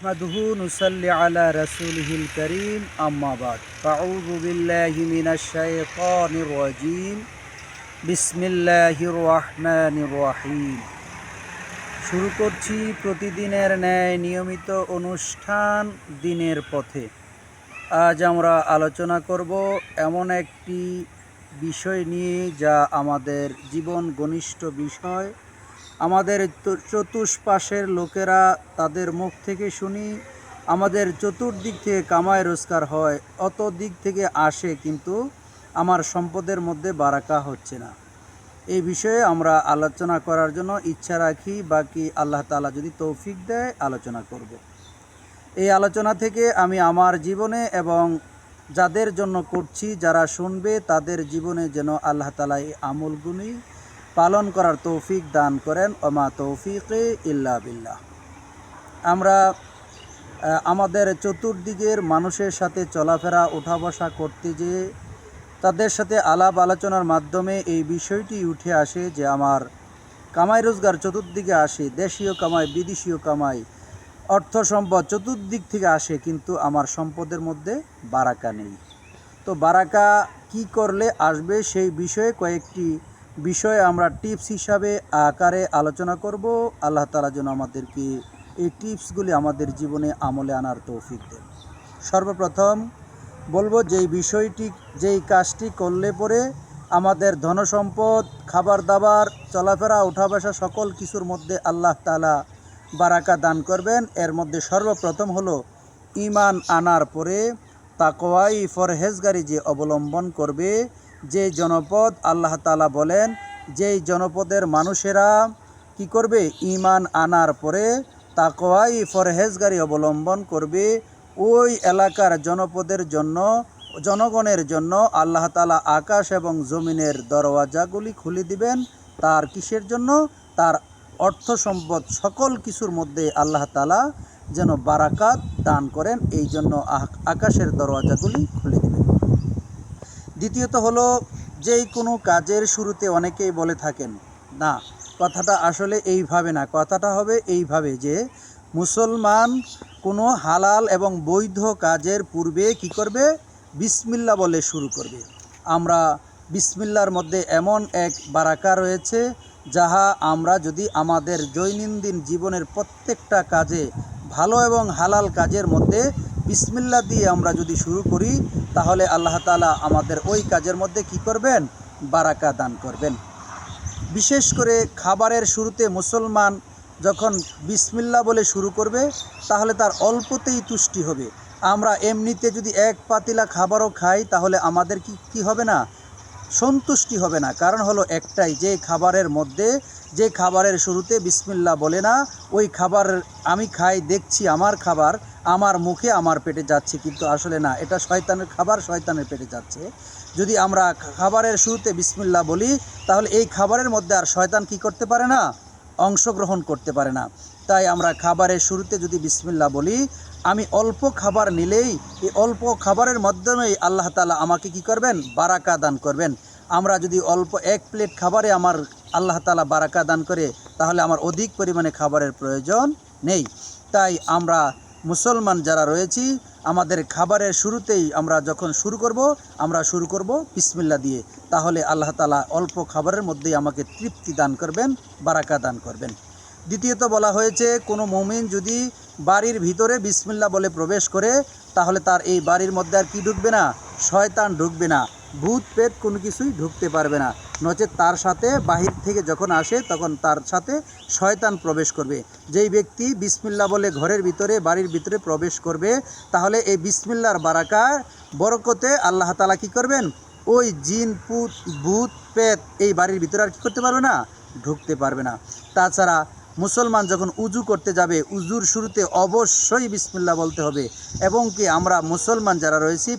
نحمده نصلي على رسوله الكريم أما بعد فأعوذ بالله من الشيطان الرجيم بسم الله الرحمن الرحيم শুরু করছি প্রতিদিনের ন্যায় নিয়মিত অনুষ্ঠান দিনের পথে আজ আমরা আলোচনা করব এমন একটি বিষয় নিয়ে যা আমাদের জীবন ঘনিষ্ঠ বিষয় আমাদের চতুষ্পাশের লোকেরা তাদের মুখ থেকে শুনি, আমাদের চতুর্দিক থেকে কামায় রোজগার হয়, অত দিক থেকে আসে কিন্তু আমার সম্পদের মধ্যে বারাকা হচ্ছে না। এই বিষয়ে আমরা আলোচনা করার জন্য ইচ্ছা রাখি, বাকি আল্লাহ তাআলা যদি তৌফিক দেয় আলোচনা করব। এই আলোচনা থেকে আমি আমার জীবনে এবং যাদের জন্য করছি, যারা শুনবে, তাদের জীবনে যেন আল্লাহ তালা এই আমলগুলি পালন করার তৌফিক দান করেন, ওমা তৌফিক ইল্লা বিল্লাহ। আমরা আমাদের চতুর্দিকের মানুষের সাথে চলাফেরা ওঠা বসা করতে যে তাদের সাথে আলাপ আলোচনার মাধ্যমে এই বিষয়টি উঠে আসে যে আমার কামাই রোজগার চতুর্দিকে আসে, দেশীয় কামাই, বিদেশীয় কামাই, অর্থ সম্পদ চতুর্দিক থেকে আসে, কিন্তু আমার সম্পদের মধ্যে বারাকা নেই। তো বারাকা কি করলে আসবে সেই বিষয়ে কয়েকটি বিষয়ে আমরা টিপস হিসাবে আকারে আলোচনা করব। আল্লাহ তালা যেন আমাদেরকে এই টিপসগুলি আমাদের জীবনে আমলে আনার তৌফিক দেন। সর্বপ্রথম বলব, যেই বিষয়টি, যেই কাজটি করলে পরে আমাদের ধনসম্পদ খাবার দাবার চলাফেরা উঠা বসা সকল কিছুর মধ্যে আল্লাহ তালা বারাকা দান করবেন। এর মধ্যে সর্বপ্রথম হলো ইমান আনার পরে তাকওয়াই, ফরহেজগারি যে অবলম্বন করবে যে জনপদ আল্লাহ তালা বলেন, যেই জনপদের মানুষেরা কি করবে? ইমান আনার পরে তাকওয়াই ফরহেজগারি অবলম্বন করবে। ওই এলাকার জনপদের জন্য, জনগণের জন্য আল্লাহ তালা আকাশ এবং জমিনের দরওয়াজাগুলি খুলে দিবেন। তার কিসের জন্য? তার অর্থ সম্পদ সকল কিছুর মধ্যে আল্লাহ তালা যেন বারাকাত দান করেন এই জন্য আকাশের দরওয়াজাগুলি খুলে দিবেন। দ্বিতীয়ত হলো, যেই কোনো কাজের শুরুতে অনেকেই বলে থাকেন, না, কথাটা আসলে এইভাবে না, কথাটা হবে এইভাবে যে মুসলমান কোনো হালাল এবং বৈধ কাজের পূর্বে কি করবে? বিসমিল্লা বলে শুরু করবে। আমরা বিসমিল্লার মধ্যে এমন এক বারাকা রয়েছে, যাহা আমরা যদি আমাদের দৈনন্দিন জীবনের প্রত্যেকটা কাজে ভালো এবং হালাল কাজের মধ্যে বিসমিল্লা দিয়ে আমরা যদি শুরু করি, তাহলে আল্লাহ তাআলা আমাদের ওই কাজের মধ্যে কি করবেন? বারাকা দান করবেন। বিশেষ করে খাবারের শুরুতে মুসলমান যখন বিসমিল্লা বলে শুরু করবে, তাহলে তার অল্পতেই তুষ্টি হবে। আমরা এমনিতে যদি এক পাতিলা খাবারও খাই, তাহলে আমাদের কি কি হবে না? সন্তুষ্টি হবে না। কারণ হলো একটাই, যে খাবারের মধ্যে যে খাবারের শুরুতে বিসমিল্লা বলে না, ওই খাবার আমি খাই, দেখছি আমার খাবার, আমার মুখে আমার পেটে যাচ্ছে, কিন্তু আসলে না, এটা শয়তানের খাবার, শয়তানের পেটে যাচ্ছে। যদি আমরা খাবারের শুরুতে বিসমিল্লা বলি, তাহলে এই খাবারের মধ্যে আর শয়তান কি করতে পারে না? অংশগ্রহণ করতে পারে না। তাই আমরা খাবারের শুরুতে যদি বিসমিল্লা বলি, আমি অল্প খাবার নিলেই, এই অল্প খাবারের মাধ্যমেই আল্লাহ তালা আমাকে কি করবেন? বারাকা দান করবেন। আমরা যদি অল্প এক প্লেট খাবারে আমার আল্লাহ তালা বারাকা দান করে, তাহলে আমার অধিক পরিমাণে খাবারের প্রয়োজন নেই। তাই আমরা মুসলমান যারা রয়েছি, আমাদের খাবারের শুরুতেই আমরা যখন শুরু করব, আমরা শুরু করব বিসমিল্লা দিয়ে। তাহলে আল্লাহ তালা অল্প খাবারের মধ্যেই আমাকে তৃপ্তি দান করবেন বারাকা দান করবেন। দ্বিতীয়ত বলা হয়েছে, কোনো মুমিন যদি বাড়ির ভিতরে বিসমিল্লা বলে প্রবেশ করে, তাহলে তার এই বাড়ির মধ্যে আর কি ঢুকবে না? শয়তান ঢুকবে না। ভূত পেট কোনো কিছুই ঢুকতে পারবে না। নচেত তার সাথে বাহির থেকে যখন আসে তখন তার সাথে শয়তান প্রবেশ করবে। যেই ব্যক্তি বিসমিল্লা বলে ঘরের ভিতরে, বাড়ির ভিতরে প্রবেশ করবে, তাহলে এই বিসমিল্লার বারাকা, বরকতে আল্লাহ তালা কি করবেন? ওই জিন, পুত, ভূত পেট এই বাড়ির ভিতরে আর কি করতে পারবে না? ঢুকতে পারবে না। তাছাড়া মুসলমান যখন উজু করতে যাবে, উজুর শুরুতে অবশ্যই বিসমিল্লা বলতে হবে। এবং কি আমরা মুসলমান যারা রয়েছি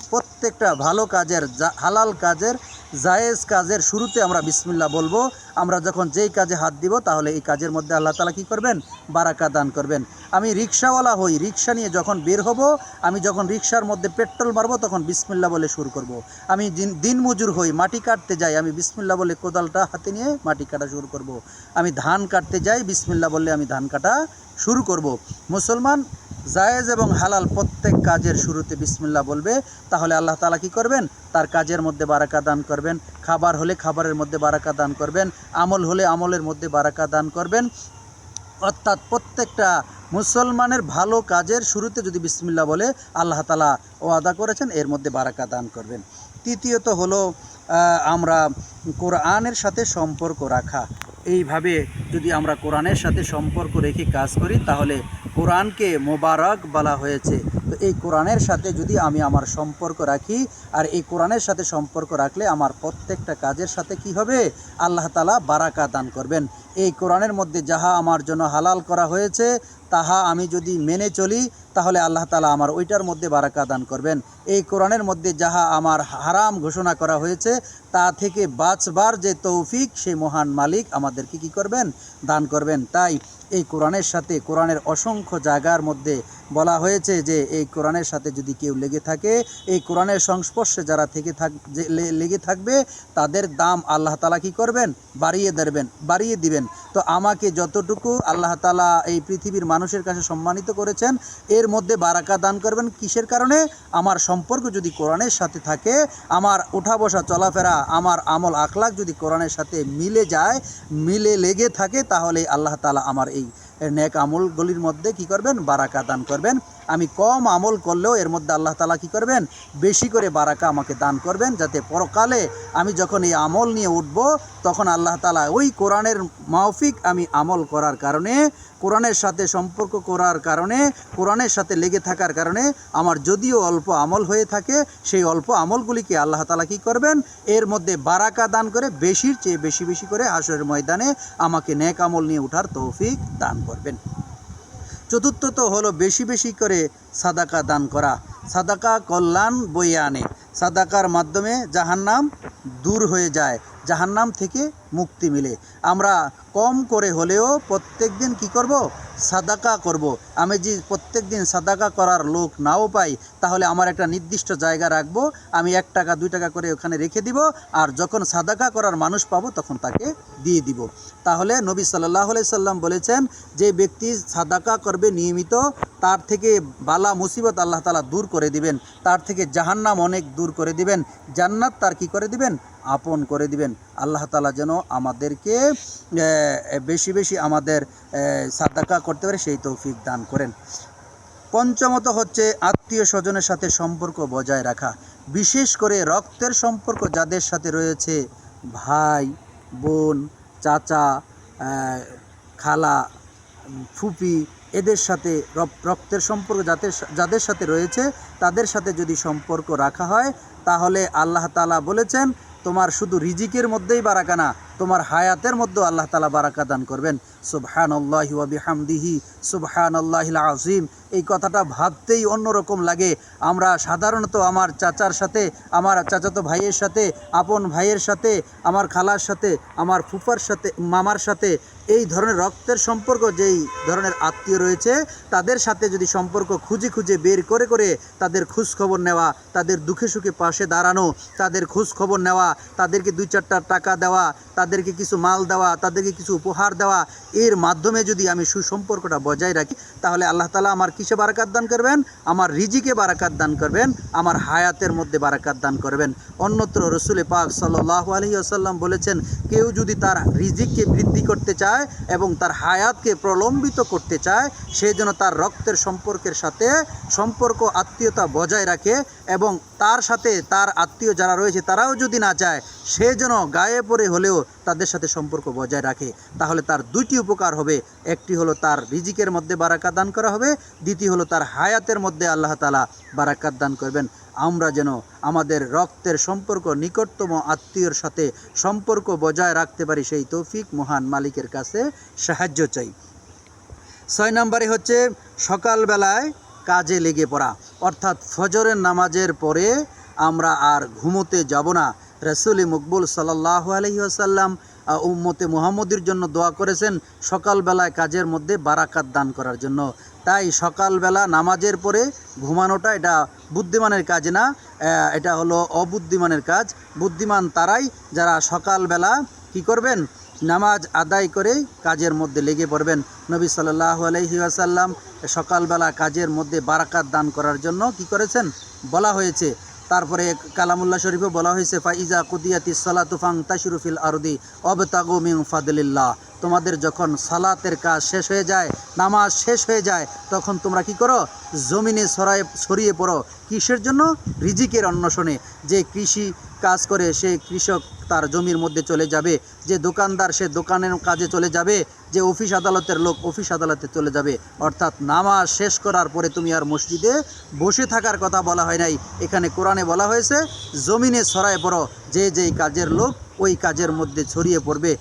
প্রত্যেকটা ভালো কাজের হালাল কাজের, জায়েজ কাজের শুরুতে আমরা বিসমিল্লা বলব আমরা যখন যেই কাজে হাত দিব, তাহলে এই কাজের মধ্যে আল্লাহ তালা কী করবেন বারাকা দান করবেন আমি রিক্সাওয়ালা হই রিক্সা নিয়ে যখন বের হব, আমি যখন রিক্সার মধ্যে পেট্রোল মারবো, তখন বিসমিল্লা বলে শুরু করব। আমি দিন দিনমজুর হই, মাটি কাটতে যাই, আমি বিসমিল্লা বলে কোদালটা হাতে নিয়ে মাটি কাটা শুরু করব। আমি ধান কাটতে যাই বিসমিল্লা বললে আমি ধান কাটা শুরু করব। মুসলমান জায়েজ এবং হালাল প্রত্যেক কাজের শুরুতে বিসমিল্লাহ বলবে, তাহলে আল্লাহ তালা কি করবেন? তার কাজের মধ্যে বারাকা দান করবেন, খাবার হলে খাবারের মধ্যে বারাকা দান করবেন, আমল হলে আমলের মধ্যে বারাকা দান করবেন। অর্থাৎ প্রত্যেকটা মুসলমানের ভালো কাজের শুরুতে যদি বিসমিল্লা বলে, আল্লাহ তালা ওয়াদা করেছেন, এর মধ্যে বারাকা দান করবেন। তৃতীয়ত হলো আমরা কোরআনের সাথে সম্পর্ক রাখা। এইভাবে যদি আমরা কোরআনের সাথে সম্পর্ক রেখে কাজ করি তাহলে কোরআনকে মোবারক বলা হয়েছে। এই কোরআনের সাথে যদি আমি আমার সম্পর্ক রাখি, আর এই কোরআনের সাথে সম্পর্ক রাখলে আমার প্রত্যেকটা কাজের সাথে কি হবে? আল্লাহ তালা বারাকা দান করবেন। এই কোরআনের মধ্যে যাহা আমার জন্য হালাল করা হয়েছে, তাহা আমি যদি মেনে চলি, তাহলে আল্লাহ তালা আমার ওইটার মধ্যে বারাকা দান করবেন। এই কোরআনের মধ্যে যাহা আমার হারাম ঘোষণা করা হয়েছে, তা থেকে বাঁচবার যে তৌফিক, সেই মহান মালিক আমাদেরকে কি করবেন? দান করবেন। তাই এই কোরআনের সাথে, কোরআনের অসংখ্য জায়গার মধ্যে বলা হয়েছে যে এই কোরআনের সাথে যদি কেউ লেগে থাকে, এই কোরআনের সংস্পর্শে যারা থেকে থাক লেগে থাকবে, তাদের দাম আল্লাহ তালা কি করবেন? বাড়িয়ে দেবেন বাড়িয়ে দিবেন। তো আমাকে যতটুকু আল্লাহ তালা এই পৃথিবীর মানুষের কাছে সম্মানিত করেছেন, এর মধ্যে বারাকা দান করবেন কিসের কারণে? আমার সম্পর্ক যদি কোরআনের সাথে থাকে, আমার উঠা বসা চলাফেরা, আমার আমল আখলাক যদি কোরআনের সাথে মিলে যায়, মিলে লেগে থাকে, তাহলে আল্লাহ তালা আমার এই নেক আমলগুলির মধ্যে কি করবেন? বারাকা দান করবেন। আমি কম আমল করলেও এর মধ্যে আল্লাহ তালা কি করবেন? বেশি করে বারাকা আমাকে দান করবেন যাতে পরকালে আমি যখন এই আমল নিয়ে উঠব, তখন আল্লাহ তালা ওই কোরআনের মাওফিক আমি আমল করার কারণে, কোরআনের সাথে সম্পর্ক করার কারণে, কোরআনের সাথে লেগে থাকার কারণে আমার যদিও অল্প আমল হয়ে থাকে, সেই অল্প আমলগুলিকে আল্লাহ তালা কি করবেন? এর মধ্যে বারাকা দান করে বেশির চেয়ে বেশি বেশি করে আসরের ময়দানে আমাকে নেক আমল নিয়ে ওঠার তৌফিক দান করবেন। চতুর্থত হলো বেশি বেশি করে সাদাকা দান করা। সাদাকা কল্যাণ বয়ে আনে। সাদাকার মাধ্যমে জাহান্নাম দূর হয়ে যায়, জাহান্নাম থেকে মুক্তি মিলে। আমরা কম করে হলেও প্রত্যেক দিন কী করব? সাদাকা করব। আমি যে প্রত্যেক দিন সাদাকা করার লোক নাও পাই, তাহলে আমার একটা নির্দিষ্ট জায়গা রাখব। আমি এক টাকা, দুই টাকা করে ওখানে রেখে দিব, আর যখন সাদাকা করার মানুষ পাবো, তখন তাকে দিয়ে দিব। তাহলে নবী সাল্লাহ সাল্লাম বলেছেন, যে ব্যক্তি সাদাকা করবে নিয়মিত, তার থেকে বালা মুসিবত আল্লাহ তালা দূর করে দিবেন। তার থেকে জাহান্নাম অনেক দূর করে দিবেন, জান্নাত তার কি করে দিবেন? আপন করে দিবেন। আল্লাহ তালা যেন আমাদেরকে বেশি বেশি আমাদের সাদাকা করতে পারে, সেই তৌফিক দান করেন। পঞ্চমত হচ্ছে আত্মীয় স্বজনের সাথে সম্পর্ক বজায় রাখা। বিশেষ করে রক্তের সম্পর্ক যাদের সাথে রয়েছে, ভাই, বোন, চাচা খালা ফুপি এদের সাথে রক্তের সম্পর্ক যাদের যাদের সাথে রয়েছে, তাদের সাথে যদি সম্পর্ক রাখা হয়, তাহলে আল্লাহ তালা বলেছেন, তোমার শুধু রিজিকের মধ্যেই বারাকা না, তোমার হায়াতের মধ্যেও আল্লাহ তালা বারাকা দান করবেন। সুবহান আল্লাহি ওয়াবিহামদিহি সুবহান আল্লাহিল আজিম এই কথাটা ভাবতেই অন্যরকম লাগে। আমরা সাধারণত আমার চাচার সাথে, আমার চাচাতো ভাইয়ের সাথে, আপন ভাইয়ের সাথে, আমার খালার সাথে, আমার ফুফার সাথে, মামার সাথে এই ধরনের রক্তের সম্পর্ক, যেই ধরনের আত্মীয় রয়েছে, তাদের সাথে যদি সম্পর্ক খুঁজে খুঁজে বের করে করে তাদের খোঁজ খবর নেওয়া, তাদের দুঃখে সুখে পাশে দাঁড়ানো, তাদের খোঁজ খবর নেওয়া, তাদেরকে দুই চারটা টাকা দেওয়া, তাদেরকে কিছু মাল দেওয়া, তাদেরকে কিছু উপহার দেওয়া, এর মাধ্যমে যদি আমি সুসম্পর্কটা বজায় রাখি, তাহলে আল্লাহ তালা আমার কিসে বারাকাত দান করবেন? আমার রিজিকে বারাকাত দান করবেন, আমার হায়াতের মধ্যে বারাকাত দান করবেন। অন্যত্র রসুলে পাক সাল্লাহ আলহি আসাল্লাম বলেছেন, কেউ যদি তার রিজিককে বৃদ্ধি করতে চায় এবং তার হায়াতকে প্রলম্বিত করতে চায়, সে যেন তার রক্তের সম্পর্কের সাথে সম্পর্ক, আত্মীয়তা বজায় রাখে এবং তার সাথে তার আত্মীয় যারা রয়েছে তারাও যদি না চায়, সে যেন গায়ে পড়ে হলেও তাদের সাথে সম্পর্ক বজায় রাখে। তাহলে তার দুইটি উপকার হবে। একটি হলো তার রিজিকের মধ্যে বারাকাত দান করা হবে। দ্বিতীয় হলো তার হায়াতের মধ্যে আল্লাহ তালা বারাকাত দান করবেন। আমরা যেন আমাদের রক্তের সম্পর্ক, নিকটতম আত্মীয়র সাথে সম্পর্ক বজায় রাখতে পারি, সেই তৌফিক মহান মালিকের কাছে সাহায্য চাই। ছয় নম্বরে হচ্ছে সকালবেলায় কাজে লেগে পড়া। অর্থাৎ ফজরের নামাজের পরে আমরা আর ঘুমোতে যাব না। রসুলি মকবুল সাল্লাহ আলহি আসাল্লাম উম্মতে মুহাম্মদের জন্য দোয়া করেছেন সকালবেলায় কাজের মধ্যে বারাকাত দান করার জন্য। তাই সকালবেলা নামাজের পরে ঘুমানোটা এটা বুদ্ধিমানের কাজ না এটা হলো অবুদ্ধিমানের কাজ। বুদ্ধিমান তারাই যারা সকালবেলা কি করবেন? নামাজ আদায় করেই কাজের মধ্যে লেগে পড়বেন। নবী সাল্লাহ আলহি আসাল্লাম সকালবেলা কাজের মধ্যে বারাকাত দান করার জন্য কি করেছেন? বলা হয়েছে। তারপরে কালামুল্লাহ শরীফে বলা হয়েছে, ফাইজা কুদিয়াতি সালাতুফাং তাশরুফিল আরদি অবতাগু মিং ফাদলিল্লাহ। তোমাদের যখন সালাতের কাজ শেষ হয়ে যায়, নামাজ শেষ হয়ে যায়, তখন তোমরা কি করো? জমিনে ছড়ায় ছড়িয়ে পড়ো। কিসের জন্য? রিজিকের অন্বেষণে। যে কৃষি কাজ করে, সে কৃষক তার জমির মধ্যে চলে যাবে। যে দোকানদার, সে দোকানের কাজে চলে যাবে। যে অফিস আদালতের লোক অফিস আদালতে চলে যাবে। অর্থাৎ নামাজ শেষ করার পরে তুমি আর মসজিদে বসে থাকার কথা বলা হয় নাই। এখানে কোরআনে বলা হয়েছে, জমিনে ছড়ায় পড়ো। যে যেই কাজের লোক, ওই কাজের মধ্যে ছড়িয়ে পড়বে।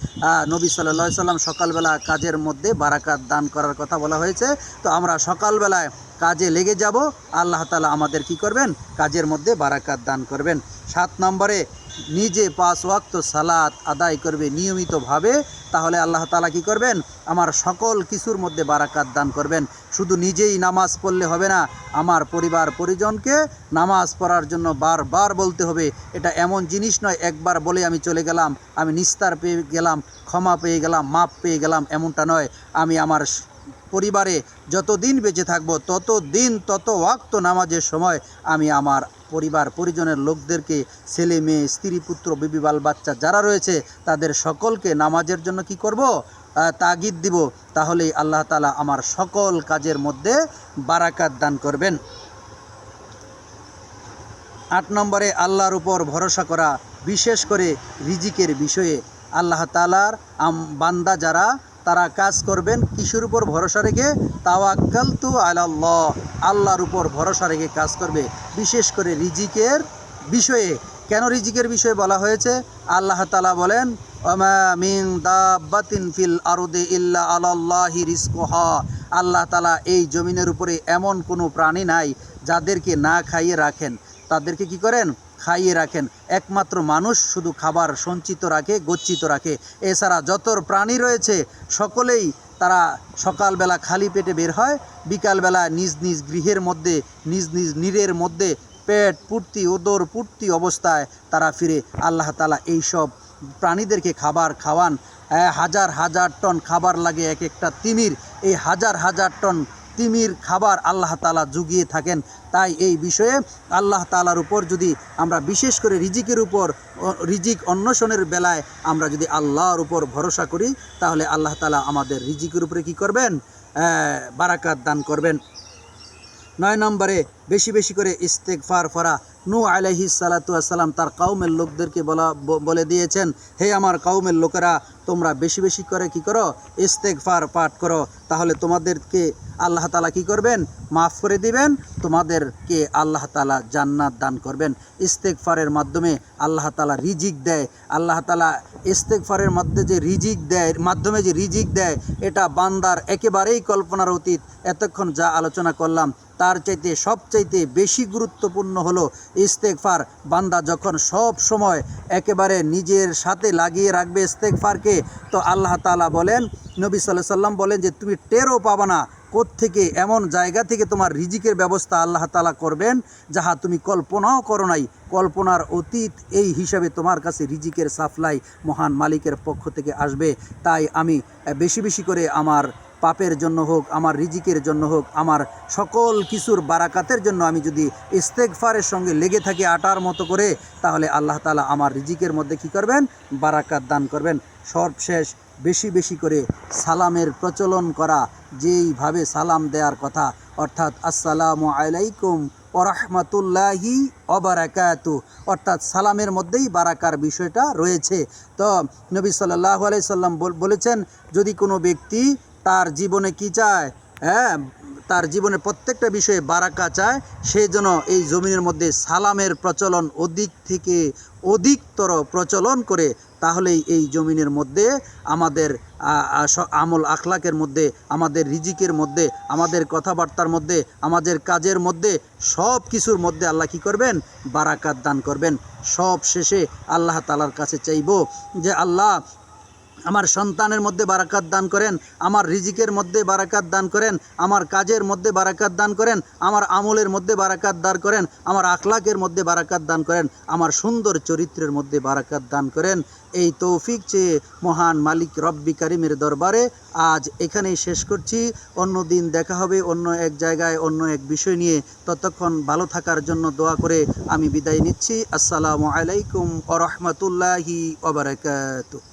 নবী সাল্লা সাল্লাম সকালবেলা কাজের মধ্যে বারাকাত দান করার কথা বলা হয়েছে। তো আমরা সকালবেলায় কাজে লেগে যাব। আল্লাহ তালা আমাদের কি করবেন? কাজের মধ্যে বারাকাত দান করবেন। সাত নম্বরে নিজে পাঁচ ওয়াক্ত সালাত আদায় করবে নিয়মিতভাবে, তাহলে আল্লাহ তালা কি করবেন? আমার সকল কিছুর মধ্যে বারাকাত দান করবেন। শুধু নিজেই নামাজ পড়লে হবে না, আমার পরিবার পরিজনকে নামাজ পড়ার জন্য বারবার বলতে হবে। এটা এমন জিনিস নয়, একবার বলে আমি চলে গেলাম, আমি নিস্তার পেয়ে গেলাম, ক্ষমা পেয়ে গেলাম মাপ পেয়ে গেলাম, এমনটা নয়। আমি আমার পরিবারে যতদিন বেঁচে থাকব তত দিন তত ওয়াক্ত নামাজের সময় আমি আমার পরিবার, পরিজনের লোকদেরকে, ছেলে মেয়ে, স্ত্রী, পুত্র, বিবি, বাল, বাচ্চা যারা রয়েছে, তাদের সকলকে নামাজের জন্য কি করব? তাগিদ দিব। তাহলেই আল্লাহ তালা আমার সকল কাজের মধ্যে বারাকাত দান করবেন। আট নম্বরে আল্লাহর উপর ভরসা করা, বিশেষ করে রিজিকের বিষয়ে আল্লাহ তালার বান্দা যারা তারা কাজ করবেন কিসের উপর ভরসা রেখে? তাওয়াক্কাল তু আল্লাহ আল্লাহর উপর ভরসা রেখে কাজ করবে। বিশেষ করে রিজিকের বিষয়ে। কেন রিজিকের বিষয়ে বলা হয়েছে? আল্লাহ তালা বলেন মিন দাব্বাতিন ফিল আরদে ইল্লা আলাল্লাহি রিজকুহা। আল্লাহ তালা এই জমিনের উপরে এমন কোনো প্রাণী নাই যাদেরকে না খাইয়ে রাখেন। তাদেরকে কি করেন? খাইয়ে রাখেন। একমাত্র মানুষ শুধু খাবার সঞ্চিত রাখে, গচ্ছিত রাখে। এছাড়া যত প্রাণী রয়েছে, সকলেই তারা সকালবেলা খালি পেটে বের হয়, বিকালবেলা নিজ নিজ গৃহের মধ্যে, নিজ নিজ নীরের মধ্যে পেট পূর্তি, ওদর পূর্তি অবস্থায় তারা ফিরে। আল্লাহ তালা এইসব প্রাণীদেরকে খাবার খাওয়ান। হাজার হাজার টন খাবার লাগে এক একটা তিমির। এই হাজার হাজার টন তিমির খাবার আল্লাহ তালা জুগিয়ে থাকেন। তাই এই বিষয়ে আল্লাহ তালার উপর যদি আমরা বিশেষ করে রিজিকের উপর রিজিক অন্বেষণের বেলায় আমরা যদি আল্লাহর উপর ভরসা করি, তাহলে আল্লাহ তালা আমাদের রিজিকের উপরে কি করবেন? বারাকাত দান করবেন। নয় নম্বরে বেশি বেশি করে ইস্তেকফার ফরা। নু আলাইহি সালাতু আসসালাম তার কাউমের লোকদেরকে বলা বলে দিয়েছেন, হে আমার কাউমের লোকেরা, তোমরা বেশি বেশি করে কি করো? ইস্তেকফার পাঠ করো। তাহলে তোমাদেরকে আল্লাহ তালা কি করবেন? মাফ করে দিবেন। তোমাদেরকে আল্লাহ তালা জান্নাত দান করবেন। ইস্তেকফারের মাধ্যমে আল্লাহ তালা রিজিক দেয়। আল্লাহ তালা ইস্তেকফারের মধ্যে যে রিজিক দেয়, মাধ্যমে যে রিজিক দেয়, এটা বান্দার একেবারেই কল্পনার অতীত। এতক্ষণ যা আলোচনা করলাম, তার চাইতে সবচাইতে বেশি গুরুত্বপূর্ণ হলো ইস্তেকফার বান্দা যখন সব সময় একেবারে নিজের সাথে লাগিয়ে রাখবে ইস্তেকফারকে তো আল্লাহ তাআলা বলেন, নবী সাল্লাহ সাল্লাম বলেন যে, তুমি টেরও পাবা না থেকে এমন জায়গা থেকে তোমার রিজিকের ব্যবস্থা আল্লাহ তাআলা করবেন যাহা তুমি কল্পনাও করো নাই। কল্পনার অতীত এই হিসাবে তোমার কাছে রিজিকের সাপ্লাই মহান মালিকের পক্ষ থেকে আসবে। তাই আমি বেশি বেশি করে আমার পাপের জন্য হোক, আমার রিজিকের জন্য হোক, আমার সকল কিছুর বারাকাতের জন্য আমি যদি ইস্তেকফারের সঙ্গে লেগে থাকি আটার মতো করে, তাহলে আল্লাহ তালা আমার রিজিকের মধ্যে কি করবেন? বারাকাত দান করবেন। সর্বশেষ বেশি বেশি করে সালামের প্রচলন করা, যেইভাবে সালাম দেওয়ার কথা। অর্থাৎ আসসালামু আলাইকুম ওরহমতুল্লাহি অবারাকাতু অর্থাৎ সালামের মধ্যেই বারাকার বিষয়টা রয়েছে। তো নবী সাল্লাহ আলাই সাল্লাম বল- বলেছেন, যদি কোনো ব্যক্তি তার জীবনে কি চায়? হ্যাঁ তার জীবনের প্রত্যেকটা বিষয়ে বারাকা চায়। সেই জন্য এই জমিনের মধ্যে সালামের প্রচলন অধিক থেকে অধিকতর প্রচলন করে, তাহলেই এই জমিনের মধ্যে আমাদের আমল আখলাকের মধ্যে, আমাদের রিজিকের মধ্যে, আমাদের কথাবার্তার মধ্যে, আমাদের কাজের মধ্যে, সব কিছুর মধ্যে আল্লাহ কি করবেন? বারাকাত দান করবেন। সব শেষে আল্লাহ তালার কাছে চাইব যে, আল্লাহ আমার সন্তানের মধ্যে বারাকাত দান করেন, আমার রিজিকের মধ্যে বারাকাত দান করেন, আমার কাজের মধ্যে বারাকাত দান করেন, আমার আমলের মধ্যে বারাকাত দান করেন, আমার আখলাকের মধ্যে বারাকাত দান করেন, আমার সুন্দর চরিত্রের মধ্যে বারাকাত দান করেন। এই তৌফিক চেয়ে মহান মালিক রব্বি কারিমের দরবারে আজ এখানেই শেষ করছি। অন্য দিন দেখা হবে অন্য এক জায়গায়, অন্য এক বিষয় নিয়ে। ততক্ষণ ভালো থাকার জন্য দোয়া করে আমি বিদায় নিচ্ছি। আসসালামু আলাইকুম ও রহমতুল্লাহি ওবরাকাতুহ